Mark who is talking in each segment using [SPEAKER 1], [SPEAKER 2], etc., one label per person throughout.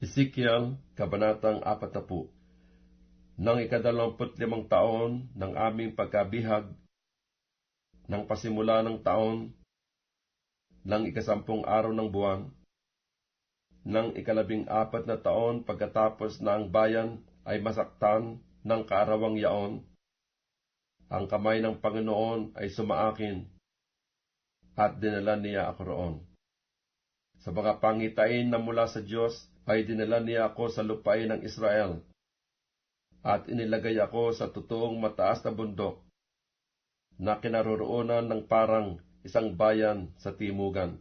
[SPEAKER 1] Ezekiel, Kabanatang 40 Nang ikadalamput limang taon ng aming pagkabihag, nang pasimula ng taon, ng ikasampung araw ng buwan, ng ikalabing apat na taon pagkatapos na ang bayan ay masaktan ng kaarawang yaon, ang kamay ng Panginoon ay sumaakin, at dinala niya ako roon. Sa mga pangitain na mula sa Diyos ay dinala niya ako sa lupain ng Israel, at inilagay ako sa totoong mataas na bundok, na kinaroroonan ng parang isang bayan sa timugan.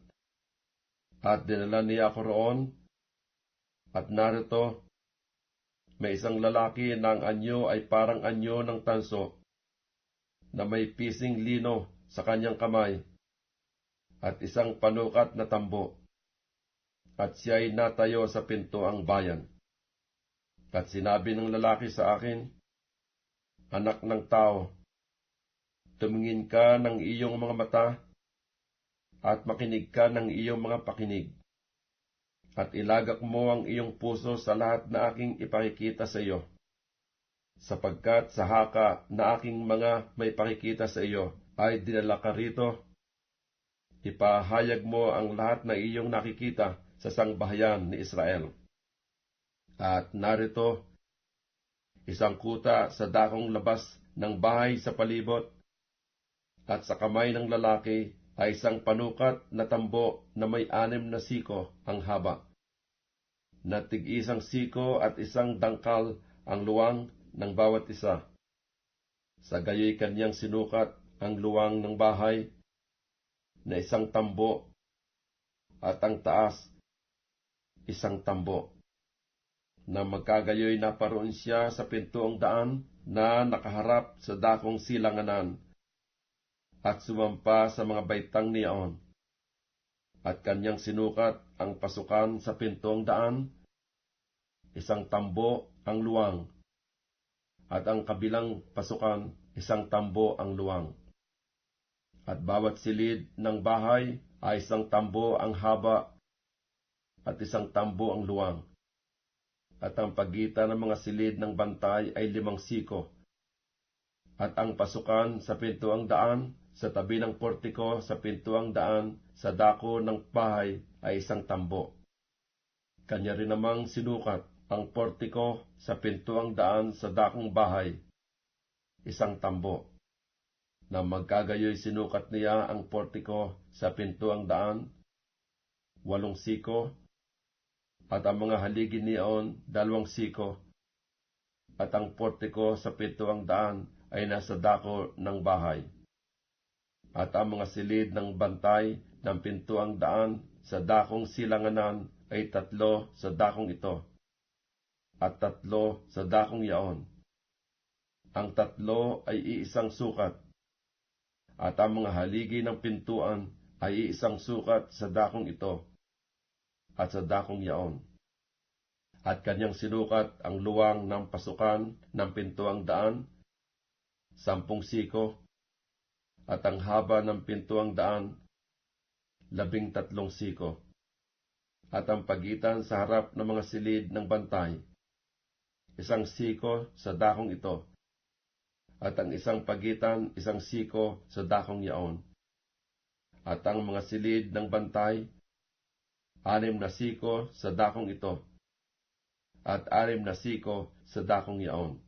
[SPEAKER 1] At dinala niya ako roon, at narito, may isang lalaki na ang anyo ay parang anyo ng tanso, na may pising lino sa kanyang kamay, at isang panukat na tambo at siya'y natayo sa pinto ang bayan. At sinabi ng lalaki sa akin, Anak ng tao, tumingin ka ng iyong mga mata at makinig ka ng iyong mga pakinig. At ilagak mo ang iyong puso sa lahat na aking ipakikita sa iyo. Sapagkat sa haka na aking mga may pakikita sa iyo ay dinala ka rito, ipahayag mo ang lahat na iyong nakikita sa sangbahayan ni Israel. At narito, isang kuta sa dakong labas ng bahay sa palibot, at sa kamay ng lalaki ay isang panukat na tambo na may anim na siko ang haba. Na tig-isang siko at isang dangkal ang luwang ng bawat isa. Sa gayoy kanyang sinukat ang luwang ng bahay na isang tambo at ang taas isang tambo. Na magkagayoy na paroon siya sa pintuong daan na nakaharap sa dakong silanganan at sumampa sa mga baitang niyaon. At kanyang sinukat ang pasukan sa pintuong daan, isang tambo ang luwang, at ang kabilang pasukan isang tambo ang luwang. At bawat silid ng bahay ay isang tambo ang haba at isang tambo ang luwang. At ang pagitan ng mga silid ng bantay ay limang siko. At ang pasukan sa pintuang daan, sa tabi ng portiko sa pintuang daan, sa dako ng bahay ay isang tambo. Kanya rin namang sinukat ang portiko sa pintuang daan sa dakong bahay, isang tambo. Na magkagayoy sinukat niya ang portiko sa pintuang daan, walong siko, at ang mga haligi niyon dalawang siko, at ang portiko sa pintuang daan ay nasa dako ng bahay. At ang mga silid ng bantay ng pintuang daan sa dakong silanganan ay tatlo sa dakong ito, at tatlo sa dakong yaon. Ang tatlo ay iisang sukat, at ang mga haligi ng pintuan ay iisang sukat sa dakong ito at sa dakong yaon. At kanyang sinukat ang luwang ng pasukan ng pintuang daan, sampung siko, at ang haba ng pintuang daan, labing tatlong siko, at ang pagitan sa harap ng mga silid ng bantay, isang siko sa dakong ito, at ang isang pagitan isang siko sa dakong yaon. At ang mga silid ng bantay anim na siko sa dakong ito, at anim na siko sa dakong yaon.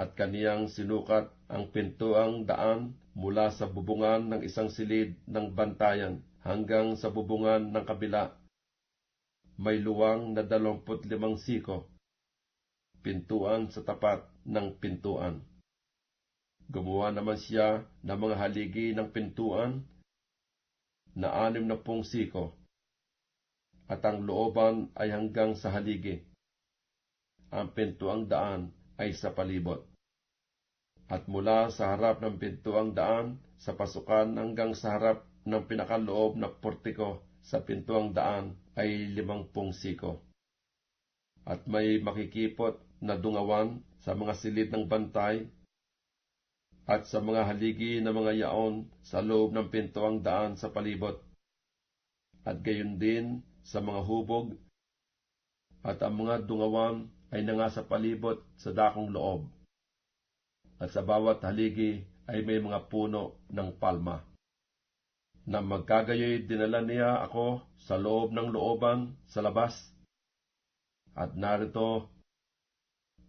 [SPEAKER 1] At kaniyang sinukat ang pintuang daan mula sa bubungan ng isang silid ng bantayan hanggang sa bubungan ng kabila. May luwang na dalamput limang siko, pintuan sa tapat ng pintuan. Gumawa naman siya ng mga haligi ng pintuan na anim na pong siko at ang looban ay hanggang sa haligi. Ang pintuang daan ay sa palibot. At mula sa harap ng pintuang daan sa pasukan hanggang sa harap ng pinakaloob na portiko sa pintuang daan ay limang pung siko. At may makikipot na dungawan sa mga silid ng bantay at sa mga haligi na mga yaon sa loob ng pintuang daan sa palibot. At gayon din sa mga hubog at ang mga dungawan ay nanga sa palibot sa dakong loob. At sa bawat haligi ay may mga puno ng palma. Na magkagayoy dinala niya ako sa loob ng looban sa labas. At narito,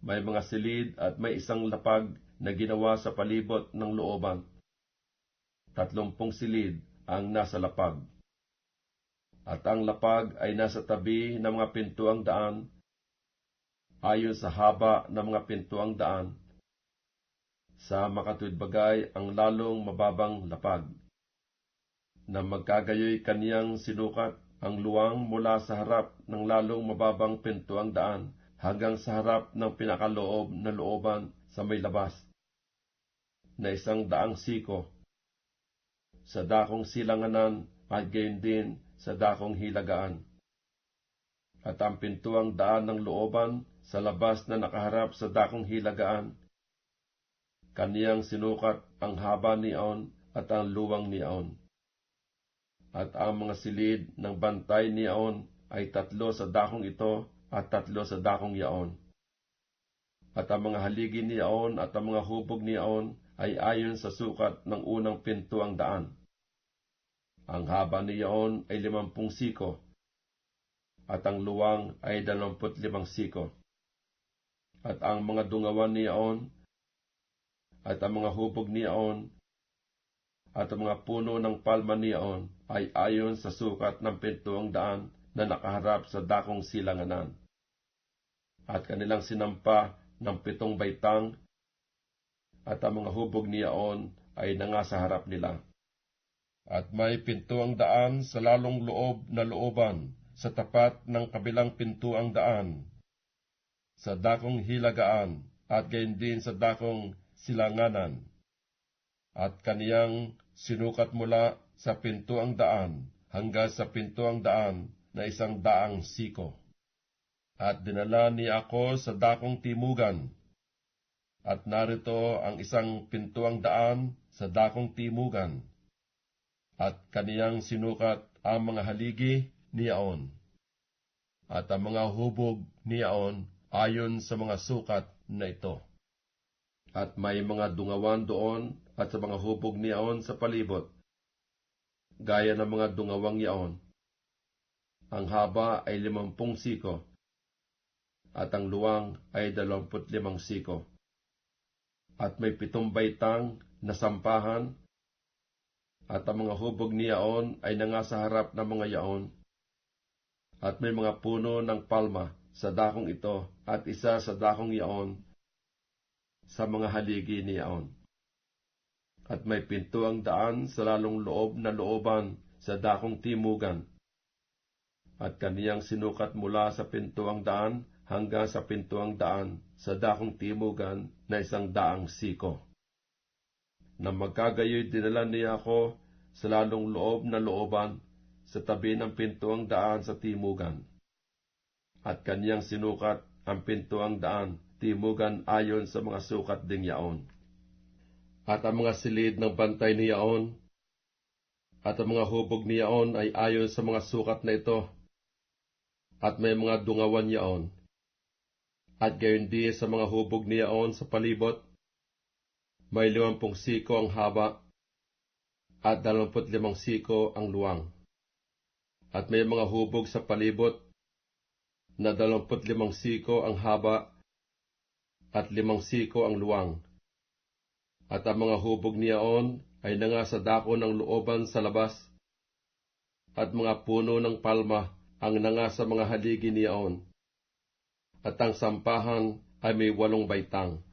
[SPEAKER 1] may mga silid at may isang lapag na ginawa sa palibot ng looban. Tatlumpong silid ang nasa lapag. At ang lapag ay nasa tabi ng mga pintuang daan ayon sa haba ng mga pintuang daan. Sa makatuwid bagay ang lalong mababang lapag, na magkagayoy kaniyang sinukat ang luwang mula sa harap ng lalong mababang pintuang daan hanggang sa harap ng pinakaloob na looban sa may labas, na isang daang siko. Sa dakong silanganan at gayon din sa dakong hilagaan. At ang pintuang daan ng looban sa labas na nakaharap sa dakong hilagaan. Kaniyang sinukat ang haba niyaon at ang luwang niyaon. At ang mga silid ng bantay niyaon ay tatlo sa dakong ito at tatlo sa dakong yaon. At ang mga haligi niyaon at ang mga hubog niyaon ay ayon sa sukat ng unang pintuang daan. Ang haba niyaon ay limampung siko, at ang luwang ay dalamput limang siko at ang mga dungawan niyaon, at ang mga hubog niyaon, at ang mga puno ng palma niyaon ay ayon sa sukat ng pintuang daan na nakaharap sa dakong silanganan. At kanilang sinampa ng pitong baitang, at ang mga hubog niyaon ay nanga sa harap nila. At may pintuang daan sa lalong loob na looban sa tapat ng kabilang pintuang daan sa dakong hilagaan at gayon din sa dakong silanganan. At kaniyang sinukat mula sa pintuang daan hanggang sa pintuang daan na isang daang siko. At dinala niya ako sa dakong timugan. At narito ang isang pintuang daan sa dakong timugan. At kaniyang sinukat ang mga haligi niyaon. At ang mga hubog niyaon ayon sa mga sukat na ito. At may mga dungawan doon at sa mga hubog niyaon sa palibot, gaya ng mga dungawang yaon. Ang haba ay limampung siko, at ang luwang ay dalamput limang siko. At may pitong baitang na sampahan, at ang mga hubog niyaon ay nanga sa harap ng mga yaon. At may mga puno ng palma sa dakong ito at isa sa dakong yaon sa mga haligi ni yaon. At may pintuang daan sa lalong loob na looban sa dakong timugan. At kaniyang sinukat mula sa pintuang daan hanggang sa pintuang daan sa dakong timugan na isang daang siko. Na magkagayoy dinala niya ako sa lalong loob na looban sa tabi ng pintuang daan sa timugan at kanyang sinukat ang pintuang daan, timugan ayon sa mga sukat ding yaon. At ang mga silid ng bantay ni yaon, at ang mga hubog ni yaon ay ayon sa mga sukat na ito, at may mga dungawan yaon. At gayon di sa mga hubog ni yaon sa palibot, may limampung siko ang haba, at dalamput limang siko ang luwang. At may mga hubog sa palibot na dalamput limang siko ang haba at limang siko ang luwang. At ang mga hubog niyaon ay nanga sa dako ng looban sa labas, at mga puno ng palma ang nanga sa mga haligi niyaon. At ang sampahan ay may walong baitang.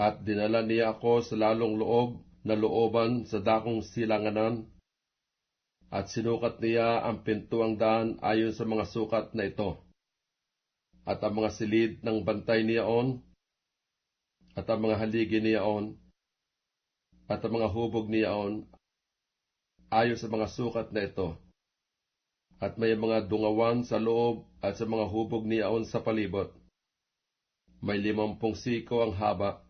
[SPEAKER 1] At dinala niya ako sa lalong loob na looban sa dakong silanganan at sinukat niya ang pintuang daan ayon sa mga sukat na ito. At ang mga silid ng bantay niyaon, at ang mga haligi niyaon, at ang mga hubog niyaon, ayon sa mga sukat na ito. At may mga dungawan sa loob at sa mga hubog niyaon sa palibot. May limampung siko ang haba,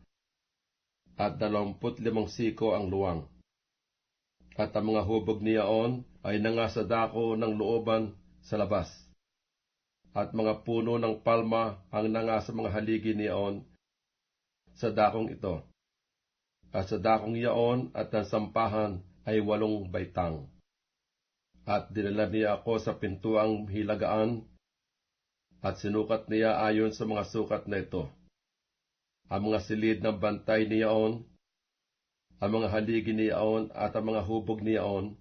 [SPEAKER 1] at dalamput limang siko ang luwang at ang mga hubog niyaon ay nangasadako ng looban sa labas. at mga puno ng palma ang nanga sa mga haligi niyaon sa dakong ito. At sa dakong iyaon at ang sampahan ay walong baitang. At dinala niya ako sa pintuang hilagaan at sinukat niya ayon sa mga sukat na ito. Ang mga silid ng bantay niyaon, ang mga haligi niyaon at ang mga hubog niyaon,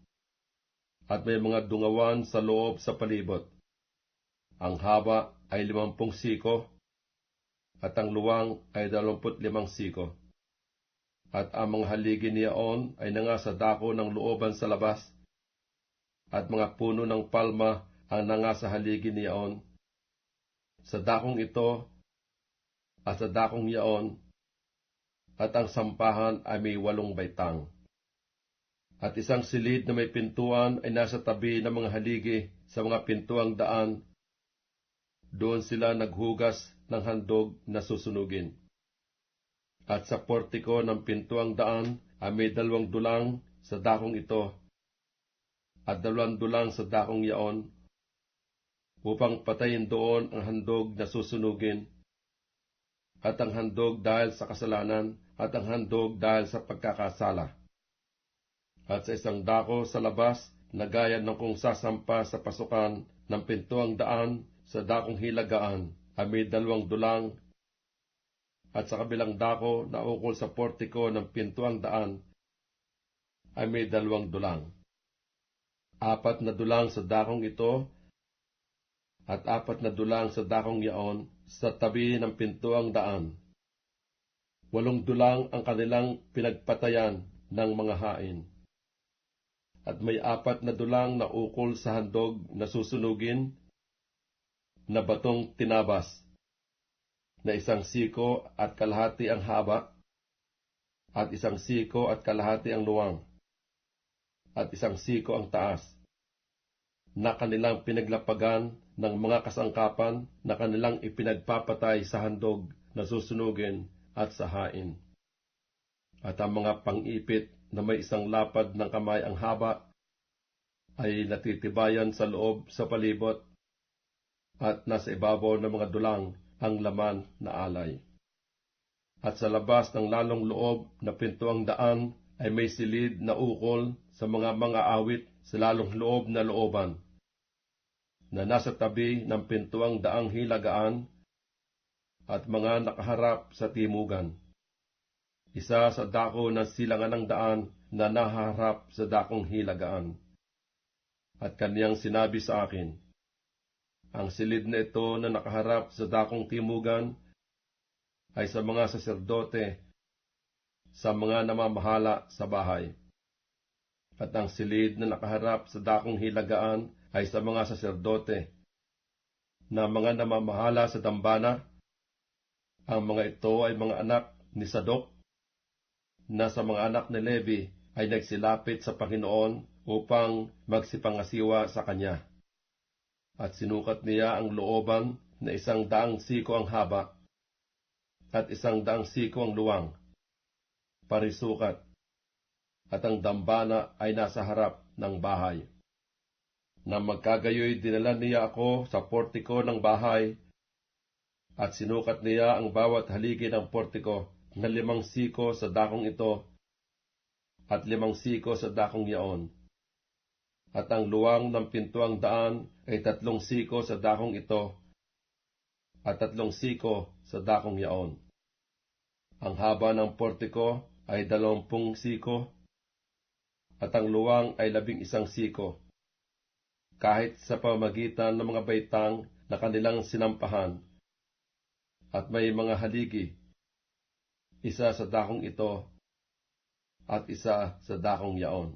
[SPEAKER 1] at may mga dungawan sa loob sa palibot. Ang haba ay limampung siko, at ang luwang ay dalawamput limang siko. At ang mga haligi niyaon ay nanga sa dako ng looban sa labas, at mga puno ng palma ang nanga sa haligi niyaon. Sa dakong ito, at sa dakong yaon, at ang sampahan ay may walong baitang. At isang silid na may pintuan ay nasa tabi ng mga haligi sa mga pintuang daan doon sila naghugas ng handog na susunugin. At sa portiko ng pintuang daan ay may dalawang dulang sa dakong ito at dalawang dulang sa dakong yaon upang patayin doon ang handog na susunugin at ang handog dahil sa kasalanan at ang handog dahil sa pagkakasala. At sa isang dako sa labas, nagaya ng kung sasampa sa pasukan ng pintuang daan sa dakong hilagaan ay may dalawang dulang at sa kabilang dako na ukol sa portiko ng pintuang daan ay may dalawang dulang. Apat na dulang sa dakong ito at apat na dulang sa dakong yaon sa tabi ng pintuang daan. Walong dulang ang kanilang pinagpatayan ng mga hain. At may apat na dulang na ukol sa handog na susunugin na batong tinabas, na isang siko at kalahati ang haba, at isang siko at kalahati ang luwang, at isang siko ang taas, na kanilang pinaglapagan ng mga kasangkapan na kanilang ipinagpapatay sa handog na susunugin at sa hain. At ang mga pangipit na may isang lapad ng kamay ang haba ay natitibayan sa loob sa palibot at nasa ibabaw ng mga dulang ang laman na alay. At sa labas ng lalong loob na pintuang daan ay may silid na ukol sa mga mga awit sa lalong loob na looban, na nasa tabi ng pintuang daang hilagaan at mga nakaharap sa timugan. Isa sa dako ng silangan ng daan na naharap sa dakong hilagaan. At kaniyang sinabi sa akin, ang silid na ito na nakaharap sa dakong timugan ay sa mga saserdote, sa mga namamahala sa bahay. At ang silid na nakaharap sa dakong hilagaan ay sa mga saserdote, na mga namamahala sa dambana. Ang mga ito ay mga anak ni Sadok, na sa mga anak ni Levi ay nagsilapit sa Panginoon upang magsipangasiwa sa Kanya at sinukat niya ang looban na isang daang siko ang haba at isang daang siko ang luwang. Parisukat. At ang dambana ay nasa harap ng bahay. Na magkagayoy dinala niya ako sa portiko ng bahay at sinukat niya ang bawat haligi ng portiko na limang siko sa dakong ito at limang siko sa dakong yaon at ang luwang ng pintuang daan ay tatlong siko sa dakong ito at tatlong siko sa dakong yaon. Ang haba ng portiko ay dalawampung siko at ang luwang ay labing isang siko. Kahit sa pamagitan ng mga baitang na kanilang sinampahan at may mga haligi, isa sa dakong ito at isa sa dakong yaon.